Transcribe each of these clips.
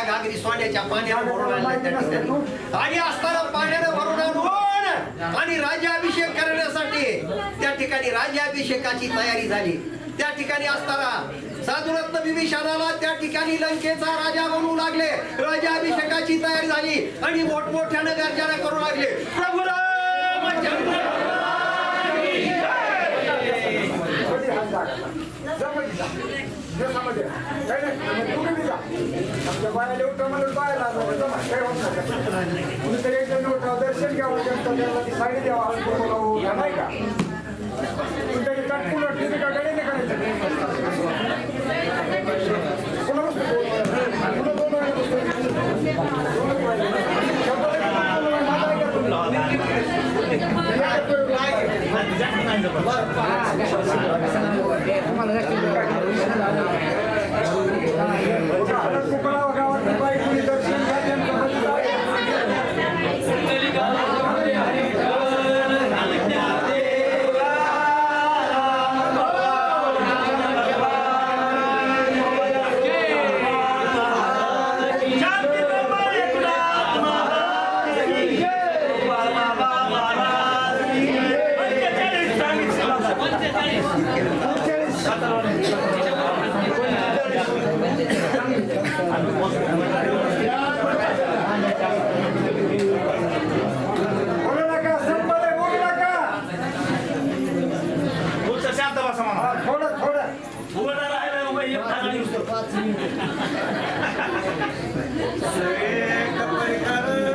त्या घागरी सोन्याच्या पाण्यानं भरून आणल्या त्या ठिकाणी. आणि असताना पाण्यानं भरून आणून आणि राज्याभिषेक करण्यासाठी त्या ठिकाणी राज्याभिषेकाची तयारी झाली. त्या ठिकाणी असताना साधुरत्न विभीषणाला त्या ठिकाणी लंकेचा राजा बनवू लागले. राज्याभिषेकाची तयारी झाली आणि मोठमोठ्यानं गर्जना करू लागले. प्रभू रामचंद्र दर्शन घ्यावं त्यांचं त्याला ती साडी द्यावा नाही का? पण त्याची तटपुलट ठेवी का गडे नाही करायचं कोणाला कोणाला दोन वेळा बसतो. दोनच वेळा. Ma non è che... राहिला उभा एक ठाकाणी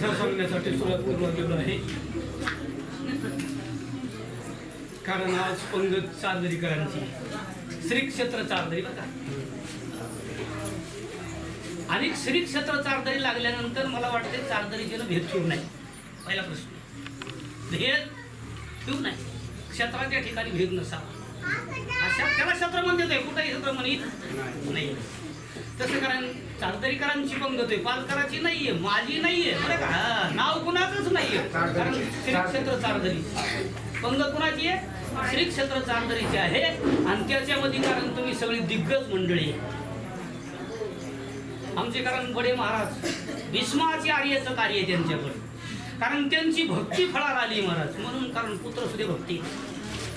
कथा सांगण्यासाठी सुरुवात करून गेलो आहे. कारण आज पंगत चांदरीकरांची श्री क्षेत्र चारदरी बघा. आणि श्री क्षेत्र चारदरी लागल्यानंतर मला वाटते चारदरीचे भेद ठेवू नाही पहिला प्रश्न. भेद ठेवू नाही क्षेत्राच्या ठिकाणी भेद नसावा. अशा त्याला क्षेत्र म्हणते ते कुठंही क्षेत्र म्हणत नाही. तसं कारण चारदरीकरांची पंगत आहे पालकराची नाहीये माझी नाहीये. बरं का? हा, नाव कुणाचंच नाहीये. कारण श्री क्षेत्र चारदरी पंगत कुणाची आहे? श्री क्षेत्र चांदरीची आहे. आणि त्याच्यामध्ये कारण तुम्ही सगळी दिग्गज मंडळी आहे. आमचे कारण बडे महाराज. भीष्माचे आर्याचं कार्य आहे त्यांच्याकडे. कारण त्यांची भक्ती फळाला आली महाराज. म्हणून कारण पुत्र सुद्धा भक्ती.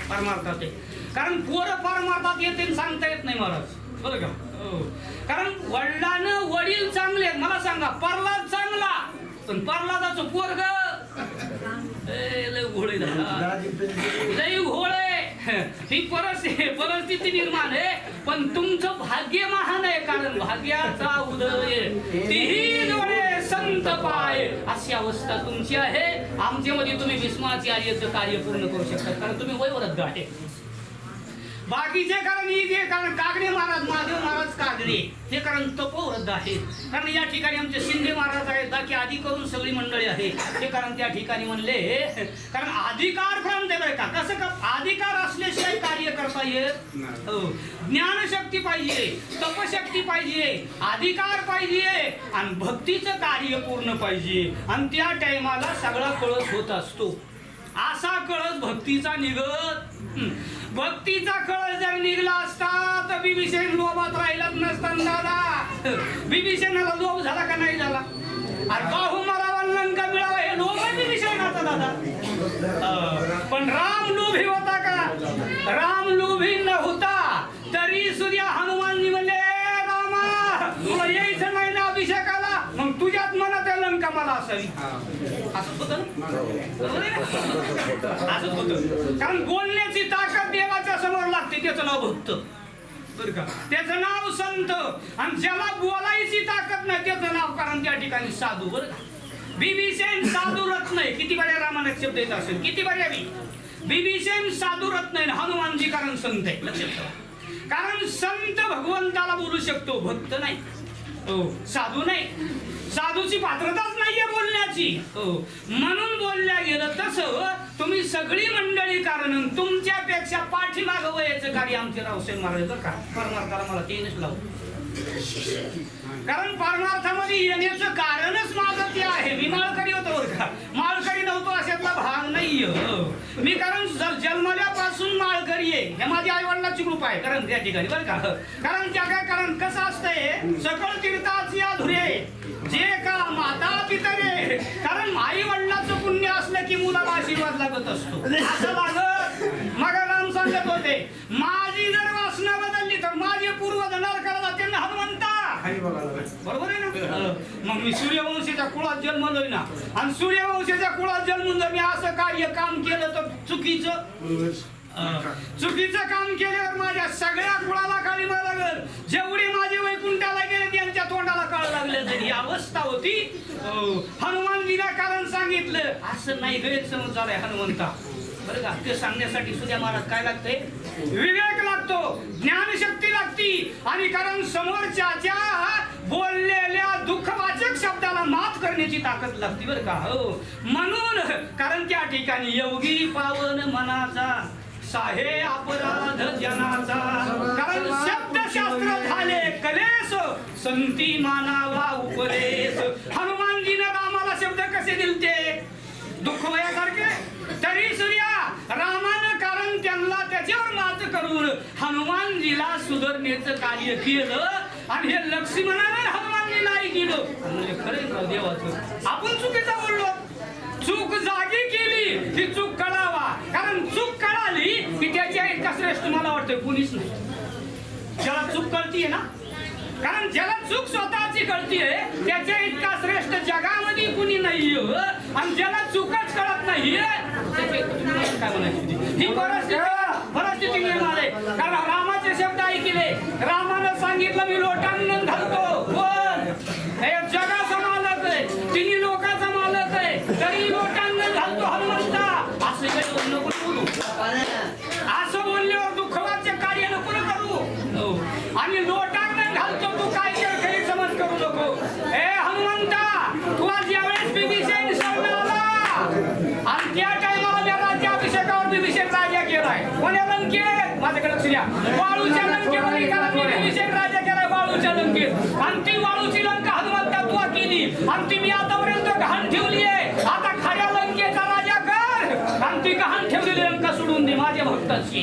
परमार्थात आहे. कारण पोरं परमार्थात येते आणि सांगता येत नाही महाराज. बरं का हो. कारण वडिलानं वडील चांगले आहेत. मला सांगा प्रल्हाद चांगला. पण प्रल्हादाचं पोरग लय झाला लई घोळे ही परिस्थिती परिस्थिती निर्माण आहे. पण तुमचं भाग्य महान आहे. कारण भाग्याचा उदय तीही डोळे संत पाय. अशी अवस्था तुमची आहे. आमच्यामध्ये तुम्ही भीष्माची आर्याचं कार्य पूर्ण करू शकता. कारण तुम्ही वयवरच गाठे बाकीचे कारण ही जे कारण कागडे महाराज महादेव महाराज कागडे हे कारण तपोवृद्ध आहेत. कारण या ठिकाणी आमचे शिंदे महाराज आहेत बाकी आधी करून सगळी मंडळी आहे ते कारण त्या ठिकाणी म्हणले कारण अधिकार ते बरं का. कसं का? अधिकार असल्याशिवाय कार्य करता येत हो. ज्ञानशक्ती पाहिजे तपशक्ती पाहिजे अधिकार पाहिजे आणि भक्तीचं कार्य पूर्ण पाहिजे. आणि त्या टायमाला सगळा कळस होत असतो. असा कळस भक्तीचा निघत. भक्तीचा कळस जर निघला असता तर बिभीषण लोभात राहिलाच नसता दादा. बिभीषणाला लोभ झाला का नाही झाला? अरे बाहू मारावा लंका मिळावा हे लोभ बिभीषणाचा दादा. पण राम लोभी होता का? राम लोभी न होता तरी सूर्य हनुमानजी म्हणले रामा. तुला यायचं नाही ना अभिषेकाला मग तुझ्यात मनात आहे लंका मला असावी. असंच होतं? असंच होतं कारण बोलण्याची ताकद देवाच्या समोर लागते त्याचं नाव भक्त. बरं का? त्याचं नाव संत. आणि ज्याला बोलायची ताकद नाही त्याचं नाव कारण त्या ठिकाणी साधू बरं का? बिभीषण साधू रत्न आहे. किती बऱ्या रामायणात शब्द येत असेल? किती बऱ्या मी बिभीषण साधू रत्न आहे. हनुमानजी कारण संत आहे. लक्षात ठेवा. कारण संत भगवंताला बोलू शकतो भक्त नाही. हो साधू नाही. साधूची पात्रताच नाहीये बोलण्याची. हो. म्हणून बोलल्या गेलं तसं तुम्ही सगळी मंडळी कारण तुमच्यापेक्षा पाठीमाग वयाचं कार्य आमचे रावसाहेब महाराज का? परमार्थाला मला तेनच लावू कारण परमार्थामध्ये येण्याचं कारणच माझं ते आहे. मी माळकरी होतो का? माळकरी नव्हतो अशातला भाग नाही हो. मी कारण जन्मल्यापासून माळकरी आहे हे माझ्या आई वडिलांची कृपा आहे कारण त्या ठिकाणी बरं का? हो. कारण त्या काय कारण कसं असतंय? सकळ तीर्थाची अधुरे जे का माता पितरे कारण आई वडिलाचं पुण्य असलं की मुलाला आशीर्वाद लागत असतो. असं लागत. मग राम सांगत होते माझी जर वासना बदलली तर माझे पूर्वज नरकाला जातील ना हनुमंता. बरोबर आहे ना? मग मी सूर्यवंशीच्या कुळात जन्मलोय ना. आणि सूर्यवंशीच्या कुळात जन्मून जर मी असं कार्य काम केलं तर चुकीचं चुकीचं काम केल्यावर माझ्या सगळ्या कुळाला काळी लागल. जेवढे माझे अवस्था होती. हनुमानजीला कारण सांगितलं. असं नाही गैरसमज झालाय हनुमंता बरं का ते सांगण्यासाठी सुद्धा महाराज काय लागतंय? विवेक लागतो ज्ञानशक्ती लागती. आणि कारण समोरच्याच्या बोललेल्या दुःखवाचक शब्दाला माफ करण्याची ताकद लागते बरं का? हो. म्हणून कारण त्या ठिकाणी योगी पावन मनाचा साहे अपराध जनाचा. कारण शब्दशास्त्र झाले कलेस. संती मानावा उपदेश. हनुमानजीनं रामाला शब्द कसे दिलते? दुःख वयासारखे? तरी सूर्या रामानं कारण त्यांना त्याच्यावर मात करून हनुमानजीला सुधारण्याचं कार्य केलं आणि हे लक्ष्मणानं हनुमानजीला ऐकलं म्हणजे खरं देवाचं? आपण चूक जागी केली ही चूक कळावा कारण चूक कळाली की त्याच्या कुणाला वाटतंय कुणीच नाही. ज्याला चूक कळतीये ना कारण ज्याला चूक स्वतःची कळतीये त्याच्या इतका श्रेष्ठ जगामध्ये कुणी नाही आणि ज्याला चूकच कळत नाही काय म्हणायची? ही परिस्थिती निर्माण आहे. कारण रामाचे शब्द ऐकले. रामानं सांगितलं मी लोटांगण घालतो. पण हे जगा मालक आहे तिन्ही लोक मालक आहे तरी लोटांगण घालतो हनुमंता असं काही नको बोलू असं बोलल्यावर दुःखवाचे कार्य नको ना करू हो. आणि लोटांगण घालतो तू काय काय गैरसमज करू नको ए हनुमंता तू आज यावेळेस बिभीषण शरण आला. आणि त्या टायमाला त्या राज्याभिषेकावर बिभीषण राजा केलाय. कोण्या लंकेत माझ्याकडे लक्ष द्या. वाळूच्या लंकेवर बिभीषण राजा केलाय वाळूच्या लंकेत. आणि ती वाळूची लंका हनुमंता तू केली. आणि ती मी आतापर्यंत गहाण ठेवली आहे आता खऱ्या लंकेचा राजा कर आणि ती गहाण ठेवलेली लंका सोडून दे माझ्या भक्ताची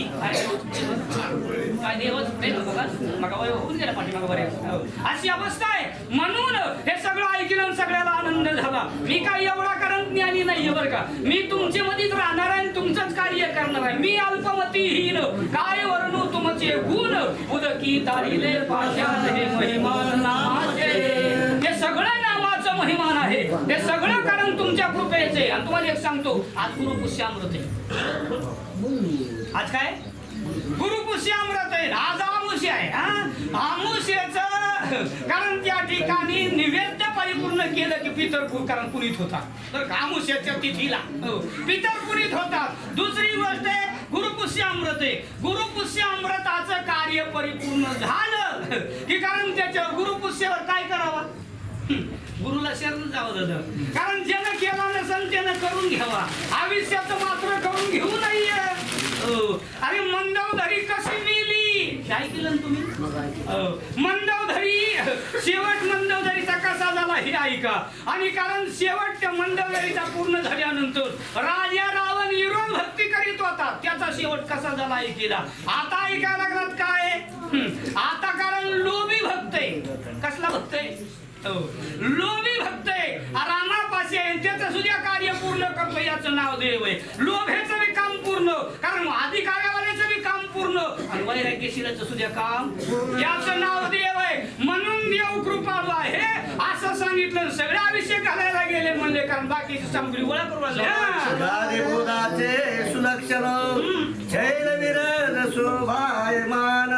काय देवच प्रेम बघा मग होऊन गेला पाठीमागं बऱ्याच अशी अवस्था आहे म्हणून हे सगळं ऐकलं सगळ्याला आनंद झाला मी काय एवढा कारण ज्ञानी नाहीये बरं का मी तुमच्या मध्येच राहणार आहे आणि तुमचंच कार्य करणार आहे मी अल्पमतीहीन काय वर्णू तुमचे गुण उदकी तारिले पाशाल हे महिमान नाचे महिमान आहे. हे सगळं कारण तुमच्या कृपेचे. आणि तुम्हाला एक सांगतो आज गुरु पुष्यामृत आहे. आज काय? गुरु पुष्यामृत आहे. आज आमुष्य आहे हा? कारण त्या ठिकाणी निवेद्य परिपूर्ण केलं की पितर कारण पुनीत होता तर आमुष्याच्या तिथीला हो. पितर पुनीत होतात. दुसरी गोष्ट आहे गुरुपुष्य अमृत आहे. गुरुपुष्य अमृताचं कार्य परिपूर्ण झालं की कारण त्याच्या गुरुपुष्यावर काय करावं? गुरुला शरण जावं दादा. कारण ज्यानं केला नसेल त्यानं करून घ्यावा. आयुष्याचं मात्र करून घेऊ नाहीये. अरे मंदवधरी कशी मिली? काय केलं तुम्ही? मंदवधरी शेवट मंदवधरीचा कसा झाला हे ऐका. आणि कारण शेवट त्या मंदवधरीचा पूर्ण झाल्यानंतर राजा रावण विरोध भक्ती करीत होता. त्याचा शेवट कसा झाला ऐकिला आता ऐकायला लागलात काय? आता कारण लोभी भक्त आहे. कसला भक्त आहे? लोभी भक्त आहे रामापाशी आहे त्याचं सुद्धा कार्य पूर्ण करतो याचं नाव देव आहे. लोभेचं बी काम पूर्ण कारण अधिकाऱ्यावाल्याचं बी काम पूर्ण आणि वैराग्यशीलाचं सुद्धा काम याचं नाव देव आहे. म्हणून देव कृपाळू आहे. असं सांगितलं सगळे अभिषेक घालायला गेले म्हणले कारण बाकीची सामग्री गोळा करू हा. सुलक्षण शैल विरद शोभायमान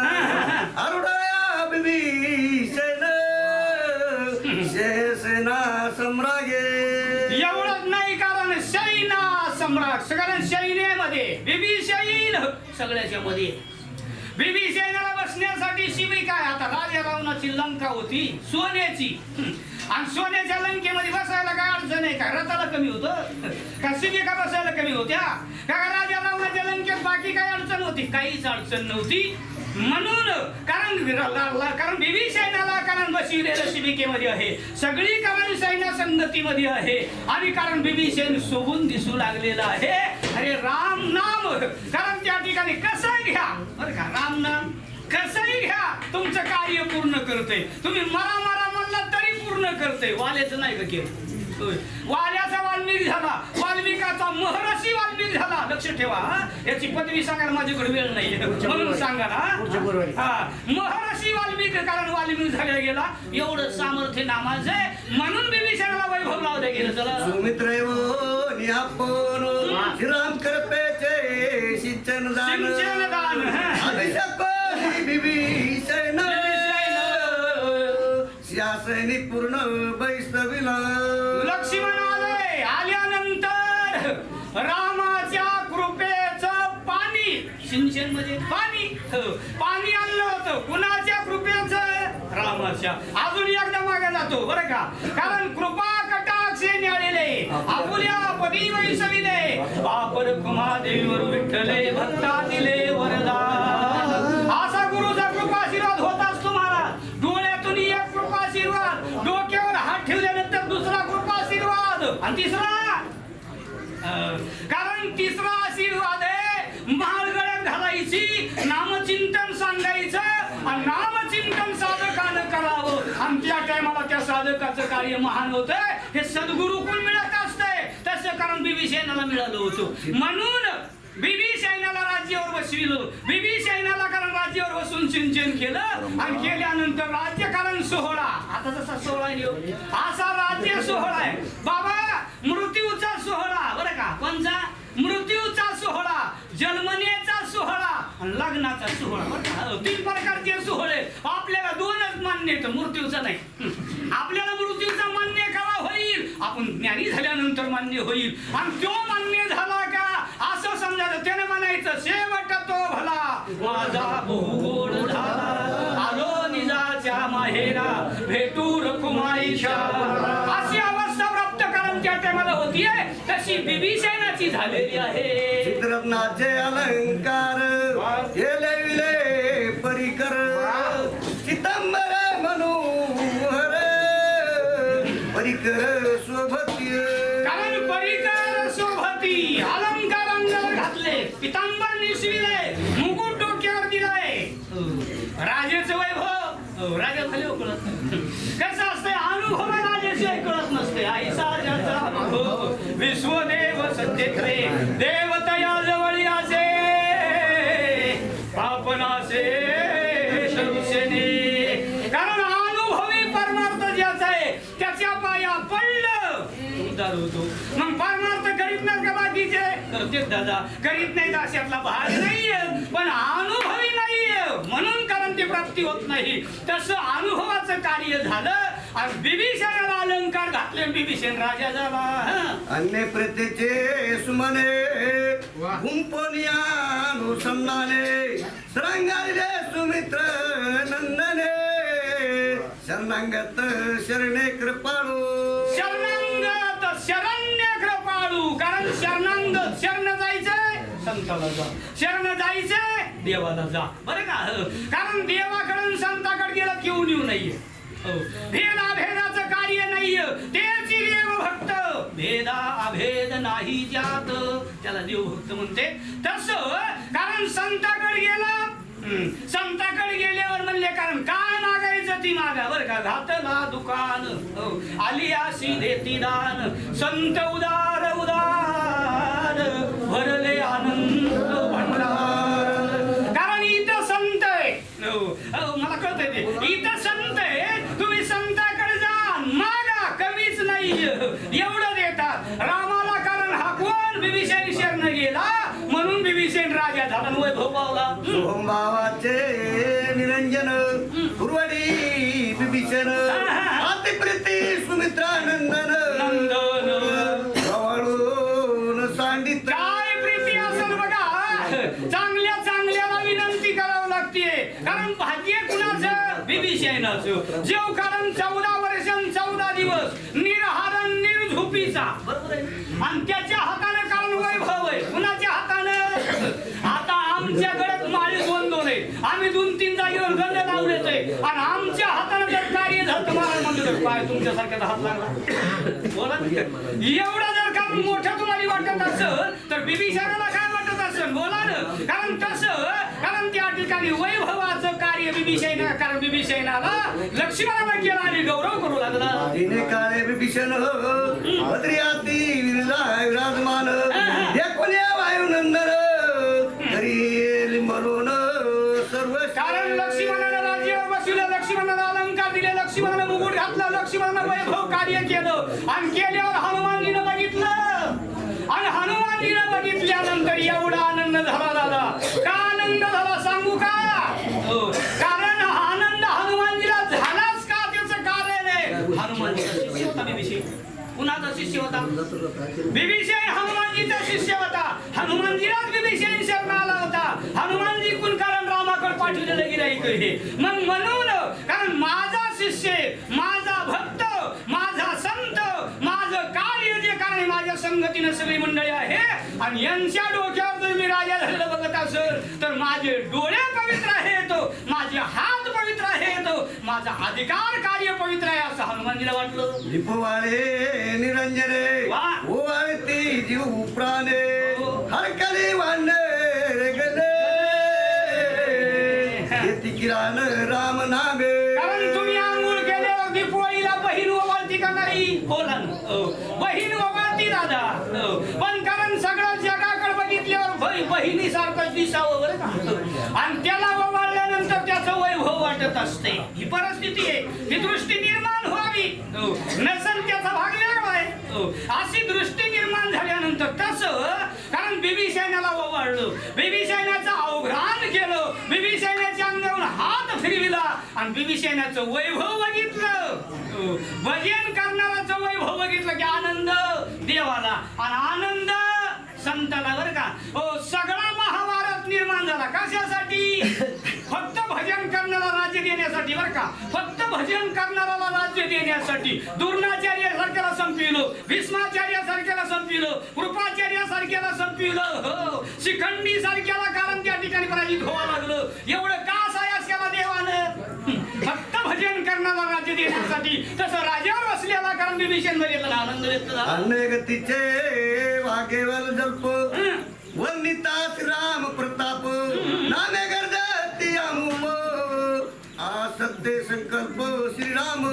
बिभीषण एवढंच नाही कारण शैना सम्राट सगळ्या सैन्यामध्ये विभीषण सगळ्याच्या मध्ये. विभीषणाला बसण्यासाठी शिबी काय? आता राजा रावणाची लंका होती सोन्याची. आणि सोन्याच्या लंकेमध्ये बसायला काय अडचण आहे? का रथाला कमी होतं? का शिवी का बसायला कमी होत्या? का का राजा रावणाच्या लंकेत बाकी काय अडचण होती? काहीच अडचण नव्हती. म्हणून कारण कारण ला- कारण कारण बसविलेलं शिबिकेमध्ये आहे. सगळी कारण सैन्या संगतीमध्ये आहे. आणि कारण बिभीषण शोभून दिसू लागलेलं आहे. अरे राम नाम! कारण त्या ठिकाणी कसं घ्या? बरं का राम नाम. कसंही घ्या. तुमचं कार्य पूर्ण करते तुम्ही मरा मरा म्हणला तरी पूर्ण करते वालेच नाही का केलं. होय. वाल्याचा वाल्मिक झाला वाल्मिकाचा महर्षी वाल्मिक झाला. लक्ष ठेवा? याची पदवी सांगायला माझ्याकडे वेळ नाही म्हणून सांगा ना. हा. महर्षी वाल्मिक कारण वाल्मिक झाला गेला. एवढं सामर्थ्य नामाचं आहे. म्हणून बिभीषणाला वैभव लावलं गेलं चला. सुमित्र श्रीराम करपेचे सिंचन दान. सिंचन दान, हा. अभिषेक विभीषण. शासनी पूर्ण वैष्णवीला रामाच्या कृपेचं पाणी. सिंचन म्हणजे पाणी पाणी आणलं होतं. कुणाच्या कृपेचं? रामाच्या. अजून एकदा मागे जातो बरं का? कारण कृपा कटाक्षे न्याळलेले आपुल्या पदी वैसविले बापर कुमादेवीवर विठ्ठले भक्ता दिले वरदान असा गुरुचा कृपाशीर्वाद होत असतो महाराज. डोळ्यातून एक कृपाशीर्वाद डोक्यावर हात ठेवल्यानंतर दुसरा कृपाशीर्वाद आणि तिसरा कारण तिसरा आशीर्वाद आहे महागड घालायची नामचिंतन सांगायचं आणि नामचिंतन साधकानं करावं. आणि त्या टायमाला त्या साधकाचं कार्य महान होत हे सद्गुरु कोण मिळत असतंय. तसं कारण बिभीषणाला मिळालो होतो. म्हणून बिभीषणाला राज्यावर बसविलं. बिभीषणाला कारण राज्यावर बसून सिंचन केलं आणि केल्यानंतर राज्यकारण सोहळा. आता जसा सोहळा येऊ असा राज्य सोहळा आहे. बाबा मृत्यूचा सोहळा. बरं का? कोणचा? मृत्यूचा सोहळा जन्मनेचा सोहळा आणि लग्नाचा सोहळा. बरं का? तीन प्रकारचे सोहळे. आपल्याला दोनच मान्य आहेत. मृत्यूचा नाही. आपल्याला मृत्यूचा मान्य करा होईल. आपण ज्ञानी झाल्यानंतर मान्य होईल. आणि तो मान्य झाला का असं समजायचं त्याने म्हणायचं शेवट तो भला. माझा बहुगोड झाला. आलो निजाच्या माहेरा. भेटू रखुमाईच्या. अशी अवस्था प्राप्त करून त्या टायमाला होतीये. तशी बिभीषणाची झालेली आहे. चित्ररत्नाचे अलंकार विले परिकर. चितंबर मनोहर परिकर. राजा खाली कळत कसं असतंय अनुभव राजाशिवाय कळत नसते आईचा ज्याचा अनुभव विश्वदेव सत्यत्रे देवतया जवळी असे पापनासे कारण अनुभवी परमार्थ ज्याचा आहे त्याच्या पाया पडलं होतो मग परमार्थ करीत नाही का बाकीचे करतेच दादा करीत नाही अशातला भाग नाहीये. पण अनुभवी नाहीये. म्हणून कारण ती प्राप्ती होत नाही. तसं अनुभवाचं कार्य झालं आणि बिभीषणाला अलंकार घातले. बिभीषण राजा झाला. अन्य प्रत्येचे सुमने गुंपोनियानुसंधाने सरंगाले सुमित्र नंदने. शरणांगत शरणे कृपाळू. शरणांगत शरण्य कृपाळू. कारण शरणांगत शरण संताला जा. शरण जायचंय देवाला जा. बरं का? हो. कारण देवाकडून संताकडे गेलं घेऊन येऊ नाहीये. हो. भेदा भेदाचं कार्य नाहीये. तेच देव भक्त भेदा अभेद नाही ज्यात त्याला देव भक्त म्हणते. तस कारण संताकडे गेला संताकडे गेल्यावर म्हणले कारण काय मागायचं ती मागा? बर का? घातला दुकान. हो. आली आशी देती दान. संत उदार उदार. आनंद भंडार कारण इथं संत आहे. हो, हो, मला कळतंय ते. इथं संत आहे. तुम्ही संताकडे जा. मागा कमीच नाही एवढं देतात. रामाला कारण हा कोण? बिभीषण शरण गेला. म्हणून बिभीषण राजा झाला आणि वैभव पावला हं. भावाचे निरंजन कुरवडी बिभीषण अतिप्रीती सुमित्रानंदन. नंदन. श्रवण राजाचं जेव कारण चौदा वर्ष चौदा दिवस निरहारण निर्झुपीचा. आणि त्याच्या हाताने कारण वैभव आहे. कुणाच्या हातानं? आता आमच्या माळी दोन दोन आहे. आम्ही दोन तीन जागेवर गंध लावलेच आहे. आणि आमच्या हाताने जर कार्य झालं तर मला म्हणलं तर काय तुमच्यासारख्याचा हात लागला. बोला. जर का मोठं तुम्हाला वाटत असेल तर बिबिशाला काय असेल बोला ना कारण तसं कारण त्या ठिकाणी वैभवाचं कार्य बिबिशैना कारण बिबिशैनाला लक्ष्मणाला केला आणि गौरव करू लागला. तिने भद्रियाती विरला विराजमान वायुनंदन सर्व कारण लक्ष्मणाला राज्यावर बसविलं लक्ष्मणाला अलंकार दिले लक्ष्मणाला मुकुट घातला लक्ष्मणाला वैभव कार्य केलं आणि केल्यावर हनुमानजीनं बघितलं. आणि हनुमानजीनं बघितल्यानंतर एवढा आनंद झाला दादा. का आनंद झाला सांगू का? हो. कारण आनंद हनुमानजीला झालाच का त्याचं कारण आहे? हनुमानजीचा शिष्य होता. कुणाचा शिष्य होता? बिभीषण हनुमानजीचा शिष्य होता. हनुमानजीलाच बिभीषण शरण आला होता. हनुमानजी कोण कारण रामाकडे पाठवलेलं हे मग म्हणून कारण माझा शिष्य माझा भक्त माझा संत माझं कार्य जे कारण माझ्या संगतीनं सगळी मंडळी आहे. आणि यांच्या डोक्यावर जर मी राजा झालेलं बघत असेल तर माझे डोळे पवित्र आहेत. माझे हात पवित्र आहेत. माझा अधिकार कार्य पवित्र आहे असं हनुमानजीला वाटलं. लिपवाळे निरंजने वा. ओवाळती जीव प्राणे हो. हरकली वांडे गले. किराण राम नामे. कारण तुम्ही आंघोळ केल्यावर दीपवाळीला बहीण ओवाळती का नाही ना. हो. बहीण ओवाळती दादा. पण कारण सगळं जगाकडे बघितल्यावर बहिणी बहिणीसारखंच दिसावं बरं का? आणि त्याला ओवाळल्यानंतर त्याचं वैभव वाटत असते. ही परिस्थिती आहे. ही दृष्टी निर्माण व्हावी. नसेल त्याचा भाग वेगळा आहे अशी दृष्टी निर्माण झाल्यानंतर तसं कारण बिबिसैन्याला ओवाळलं. बिबिसैन्याचं अवघ्राण केलं. बिबिसैन्याच्या अंगावर हात फिरविला. आणि बिबिसैन्याचं वैभव बघितलं. भजन भजन करणाराचं वैभव बघितलं की आनंद देवाला. आणि आनंद संताला बरं का? हो सगळा महाभारत निर्माण झाला. कशासाठी? फक्त भजन करणारा राज्य देण्यासाठी बरं का? फक्त भजन करणाऱ्याला राज्य देण्यासाठी. दुर्णाचार्य सारख्याला संपविलं. भीष्माचार्य सारख्याला संपविलं. कृपाचार्य सारख्याला संपविलं. हो. शिखंडी सारख्याला कारण त्या ठिकाणी पराजित व्हावं लागलं. एवढं का सायास केला देवानं फक्त भजन करणारा राज्य देण्यासाठी तसं राजावर बसलेला कारण विभीषण बघितला आनंद व्यक्त झाला अनगतीचे वागेवर जल्प वनितास राम प्रताप नामे गर्दती अमुम आसत्य संकल्प श्रीराम.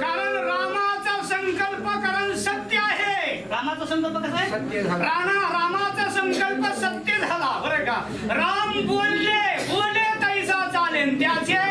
कारण रामाचा संकल्प कारण सत्य आहे. रामाचा संकल्प कसा आहे? सत्य झाला. राणा रामाचा संकल्प सत्य झाला. बरं का? राम बोलले बोले तैसा चालेल त्याचे.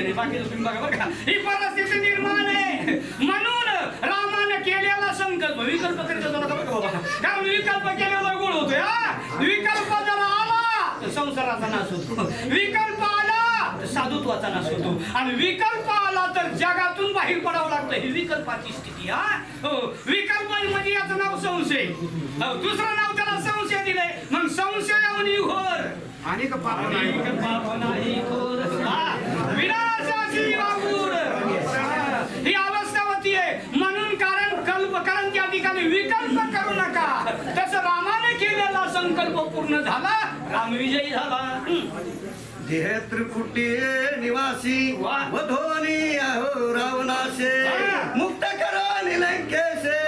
लक्ष नाही बाकी तुम्ही बघा बरं का. ही परिस्थिती निर्माण आहे. म्हणून रामाने केलेला संकल्प विकल्प करीत होता नका बाबा? कारण विकल्प केलेला गोळ होतोय हा? विकल्प जर आला तर संसाराचा नाश होतो. विकल्प आला तर साधुत्वाचा नाश होतो. आणि विकल्प आला तर जगातून बाहेर पडावं लागतं. ही विकल्पाची स्थिती हा? हो. विकल्प म्हणजे याचं नाव संशय. हो, दुसरं नाव त्याला संशय दिलंय. मग संशयावनी घोर. अनेक पाप नाही. अनेक पाप नाही घोर. हा, अवस्था होती आहे म्हणून कारण कल्प कारण त्या ठिकाणी विकल्प करू नका. तसं रामाने केलेला संकल्प पूर्ण झाला राम विजयी झाला. देह त्रिपुटी निवासी. वधोनी अहो रावणासे. मुक्त करा निलंकेशे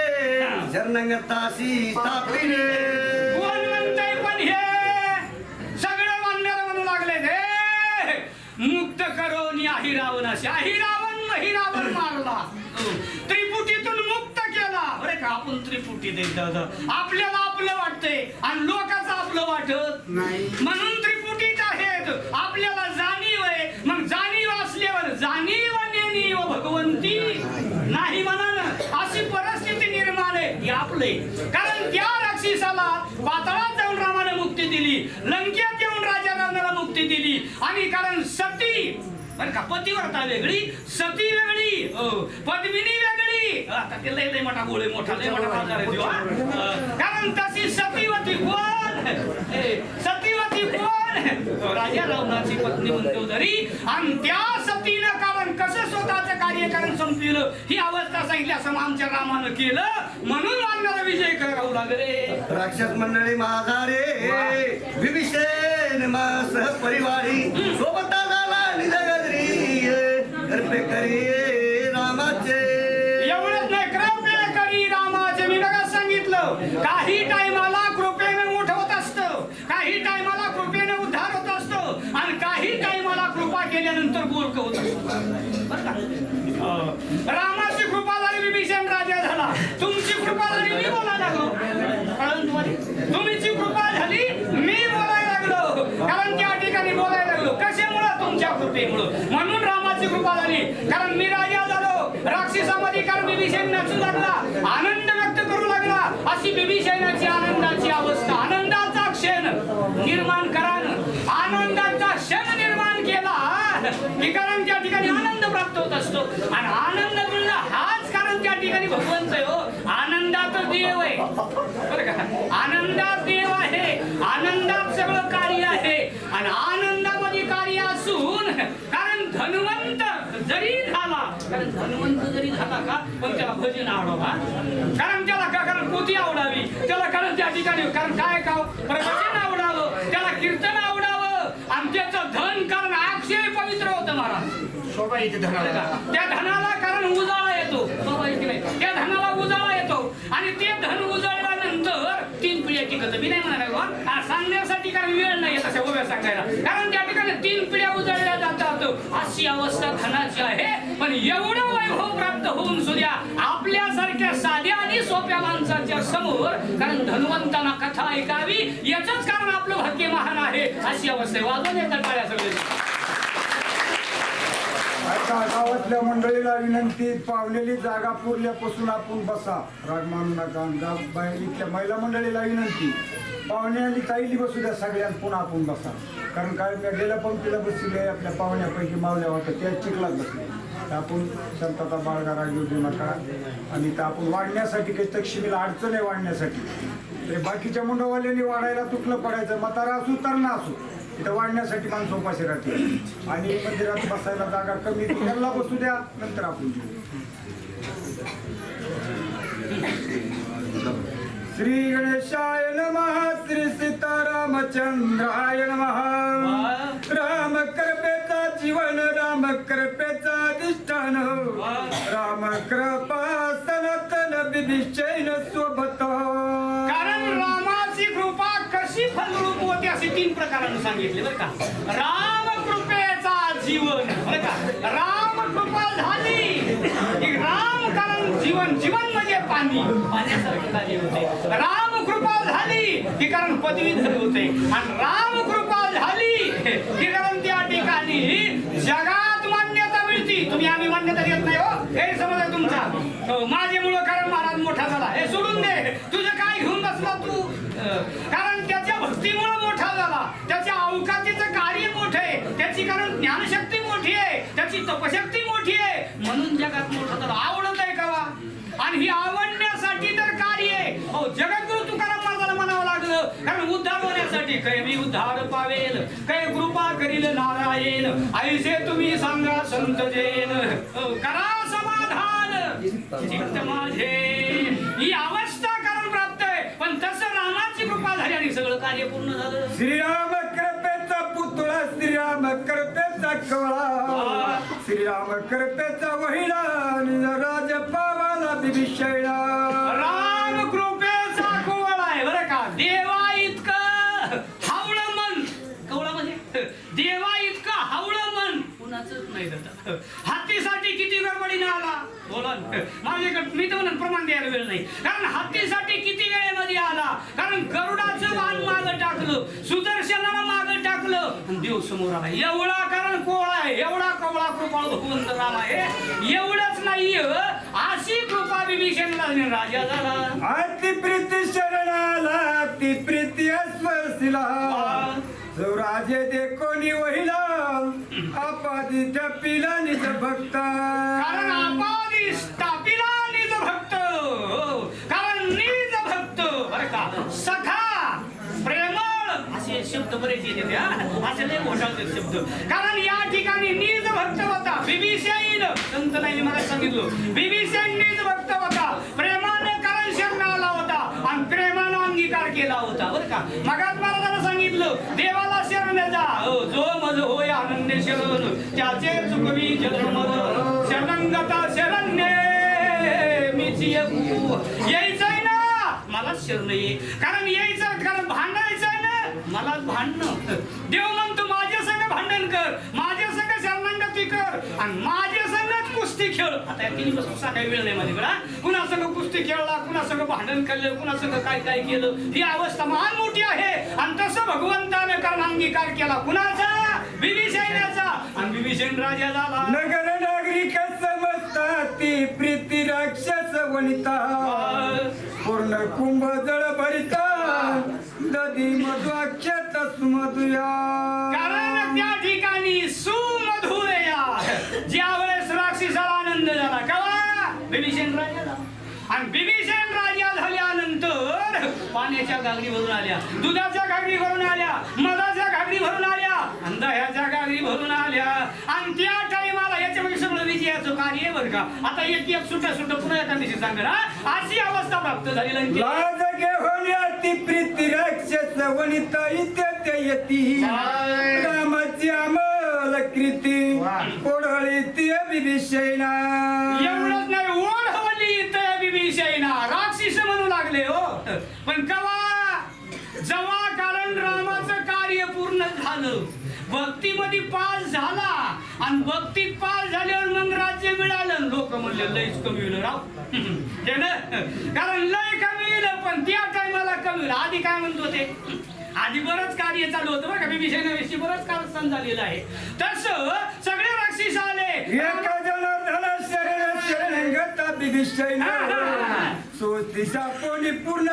शरणंगतासी स्थापिले. कोण म्हणतंय पण हे. सगळे मान्याला म्हणू लागले हे मुक्त करून आही रावणाशी. आही रावण मही रावण मारला. त्रिपुटीतून मुक्त केला. बरे का आपण त्रिपुटी देत आपल्याला आपलं वाटतंय आणि लोकांचं आपलं वाटत. नाही. म्हणून त्रिपुटीत आहेत. आपल्याला जाणीव आहे. मग जाणीव असल्यावर जाणीव नेणीव भगवंती नाही म्हणा अशी परिस्थिती निर्माण आहे. हे आपले. कारण त्या राक्षसाला पातळात जाऊन रामाने मुक्ती दिली. लंकेत येऊन राजा रावणाला मुक्ती दिली. आणि कारण सती बरं का पतिव्रता वेगळी सती वेगळी पद्मिनी वेगळी. आता ते लय लय मोठा गोळे मोठा लय मोठा. अं, कारण तशी सतीवती कोण? सतीवती कोण? राजा रावणाची पत्नी म्हणतो तरी आणि त्या सतीनं कारण कसं स्वतःचं कार्य कारण संपविलं ही अवस्था सांगितली असं आमच्या रामानं केलं म्हणून वानराला विजय करावं लागले. राक्षस मंडळी माझा रे विभीषण मा सहपरिवारी सोबता झाला निजगद्री कर्पे करी रामाचे. एवढंच नाही कृपे करी रामाचे. मी बघा सांगितलं. काही टायमाला कृपेने मोठं होत असतं. काही टायमाला कृपेने उद्धार होत असतो. आणि काही टायमाला कृपा केल्यानंतर गोरक होत असतो. रामाची कृपा झाली विभीषण राजा झाला. तुमची कृपा झाली मी बोला लागलो. कळलं तुमची कृपा झाली मी बोलायला लागलो. कारण त्या ठिकाणी बोलायला लागलो. कशामुळं? तुमच्या कृपेमुळे. म्हणून संपादने कारण मी राजा झालो. राक्षसामध्ये कारण बिभीषण नाचू लागला. आनंद व्यक्त करू लागला. अशी बिभीषणाची आनंदाची अवस्था. आनंदाचा क्षण निर्माण करान आनंदाचा क्षण निर्माण केला. की कारण त्या ठिकाणी आनंद प्राप्त होत असतो. आणि आनंद मिळणं हाच कारण त्या ठिकाणी भगवंत हो. आनंदात देव आहे. बरं का? आनंदात देव आहे. आनंदात सगळं कार्य आहे. आणि आनंदामध्ये कार्य असून कारण धनवंत कारण धनवंत जरी झाला का पण त्याला भजन आवडावा कारण त्याला का कारण पोती आवडावी. त्याला कारण त्या ठिकाणी कारण काय का भजन आवडावं त्याला कीर्तन आवडावं. आणि त्याचं धन कारण अक्षय पवित्र होतं महाराज. धनाला? त्या धनाला कारण उजाळा येतो. नाही? त्या धनाला उजाळा येतो. आणि ते धन उजळल्यानंतर तीन पिढ्या टिकत मी नाही. हा, सांगण्यासाठी कारण वेळ नाही आहे तशा उभ्या सांगायला. कारण त्या ठिकाणी तीन पिढ्या उजळल्या जातात. अशी अवस्था धनाची आहे. पण एवढं वैभव हो प्राप्त होऊन सुद्धा आपल्यासारख्या साध्या आणि सोप्या माणसाच्या समोर कारण धनवंतांना कथा ऐकावी याच कारण आपलं भाग्य महान आहे अशी अवस्था आहे. वाजवून येतात सगळे आता गावातल्या मंडळीला विनंती पावलेली जागा पुरल्यापासून आपण बसा. राग मानू नका जा- बाहेर इथल्या महिला मंडळीला विनंती. पाहुणे आणि ताईली बसू द्या सगळ्यात पुन्हा आपण बसा. कारण काय मी गेल्या पंक्तीला बसले आपल्या पाहुण्यापैकी मावल्या होत्या त्या चिखलात बसले. तर आपण संताचा बाळगा राग येऊ देऊ नका. आणि तर आपण वाढण्यासाठी काही तक्षिमीला अडचण आहे वाढण्यासाठी. बाकीच्या मुंडवाल्यांनी वाढायला तुटलं पडायचं म्हातारा असू तर ना असू. इथं वाढण्यासाठी माणसं उपाशी राहतील. आणि मंदिरात बसायला जागा कमी त्यांना बसू द्या नंतर आपण श्री गणेशाय नमः श्री सीतारामचंद्राय नमः. राम कृपेचा जीवन राम कृपेचा अधिष्ठान. राम कृपा सनातन बिभीषण स्व तीन प्रकारानं सांगितले बरं का. राम कृपेचा जीवन बरं का. राम कृपा झाली राम कारण जीवन जीवन म्हणजे पाणी. पाण्यासारखं झाले होते. राम कृपा झाली की कारण पदवी पदवीधर होते. आणि राम कृपा झाली की कारण त्या ठिकाणी जगा तुम्ही आम्ही मान्यता देत नाही हो. हे समज आहे तुमचा हो, माझे मुलं कारण महाराज मोठा झाला. हे सोडून दे. तुझं काय घेऊन बसला तू. कारण त्याच्या भक्तीमुळे मोठा झाला. त्याच्या अवकाशीचं कार्य मोठं आहे. त्याची कारण ज्ञानशक्ती मोठी आहे. त्याची तपशक्ती मोठी आहे म्हणून जगात मोठा झाला आवडत आहे का वा? आणि ही आवडण्यासाठी तर कार्य आहे हो जगद्गुरु तुकाराम महाराजाला म्हणावं लागलं कारण होण्यासाठी काय मी उद्धार पावेल काय कृपा करील नारायण. ऐसे तुम्ही सांगा संत जैन. करा समाधान. चित्त माझे. ही अवस्था कारण प्राप्त आहे. पण तसं रामाची कृपा झाली आणि सगळं कार्य पूर्ण झालं. श्रीराम कृपेचा पुतळा श्रीराम कृपेचा कवळा श्रीराम कृपेचा वहिला राज पावाला राम कृपेचा कोवळ आहे बरं का देवा इतकं हावळं मन कवळं म्हणजे देवा इतकं हावळं मन कुणाच नाही जात हत्तीसाठी किती गडबडीने आला? बोला. माझ्याकडे मी तर म्हणून प्रमाण द्यायला वेळ नाही. कारण हत्तीसाठी किती वेळेमध्ये आला? कारण गरुडाचं बाण मागं टाकलं सुदर्शनाला मागं टाकलं. देव समोर आला. एवढा कारण कोवळा आहे. एवढा कवळा कृपाळ भगवंत राम आहे. एवढंच नाही अशी कृपा विभीषणला राजा झाला. अति प्रीती शरणाला अति प्रीती अस्वसिला जो राजे दे कोणी वहिला आपादी टपिला निज भक्त। कारण आपादी स्थापिला निज भक्त हो. कारण निज भक्त बरं का. सखा प्रेम बरेच येते ते, असे लय घोटाळते शब्द. कारण या ठिकाणी निज भक्त होता. बिभीषण संत नाही मला सांगितलं. बिभीषण नीज भक्त होता. प्रेमाने कारण शरण आला होता आणि प्रेमानं अंगीकार केला होता बरं का? मगाच महाराजांना सांगितलं देवाला शरण जा हो, जो मज होय आनंद शरण त्याचे चुकवी जन्म शरणंगता शरण्ये मीची यायचंय ना? मला शरण ये. कारण यायचं कारण भांडायचंय ना? मला भांडणं. देव म्हणतो माझ्या संग भांडण कर माझ्या संग शरणंगती कर आणि कुस्ती खेळ. आता या तिन्ही पासून सांगायला वेळ नाही माझ्याकडे हा? कुणा संग कुस्ती खेळला कुणा संग भांडण केलं कुणा संग काय काय केलं ही अवस्था महान मोठी आहे. आणि तसं भगवंताने कारण अंगीकार केला कुणाचा? विभीषणाचा. आणि विभीषण राजा झाला. नगर नागरिक समजतात ती प्रीती राक्षस वनिता. पूर्ण कुंभ जळ भरिता दधी मधुक्षत सुमधुया. कारण त्या ठिकाणी सुमधुरया ज्या वेळेस राक्षसाला आनंद झाला कवा बिभीषण राजा झाला. आणि बिभीषण राजा झाल्यानंतर पाण्याच्या गागरी भरून आल्या दुधाच्या गागरी भरून आल्या मधाच्या गागरी भरून आल्या आणि दह्याच्या गागरी भरून आल्या. आणि त्या टाइमाला याच्यामध्ये सगळं विजयाचं कार्य बरं का. आता एक एक सुट्या सुट्या पुन्हा एका दिवशी हा? अशी अवस्था प्राप्त झाली प्रीती राक्षस वनिता इथे येती. रामाची अमल कृती. कोढळी ती विभीषणा. हवली अतिशय राक्षस म्हणू लागले हो. पण कवा? जेव्हा कारण रामाचं कार्य पूर्ण झालं. भक्तीमध्ये पास झाला. आणि भक्तीत पास झाल्यावर मग राज्य मिळालं. लोक म्हणले लयच कमी होईल राव. कारण लय कमी येईल पण त्या टायमाला कमी होईल. आधी काय म्हणतो ते आधी बरंच कार्य चालू होतं बरं का? नवेशी बरंच कारस्थान झालेलं आहे. तस सगळे राक्षस आले. एका विभीषण सोतीचा कोणी पूर्ण?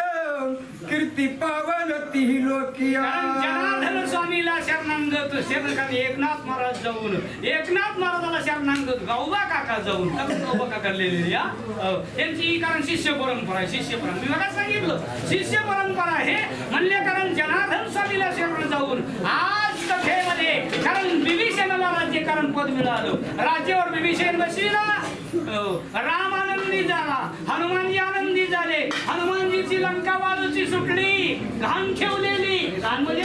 कीर्ती पावन ती लोकिया. जनार्दन स्वामीला शरणांगत शरण एकनाथ महाराज जाऊन एकनाथ महाराजाला शरणांगत गावबा काका जाऊन गावबा काका लिहिलेली या अं, त्यांची कारण शिष्य परंपरा आहे शिष्य परंपरा. मला सांगितलं शिष्य परंपरा आहे म्हणले कारण जनार्दन स्वामीला शरण जाऊन आज कथेमध्ये कारण विभीषणाला राज्यकारण पद मिळालं. राज्यावर विभीषण बसविला हो. राम आनंदी झाला. हनुमानजी आनंदी झाले. हनुमानजीची लंका बाजूची सुटली. घाम ठेवलेली. म्हणजे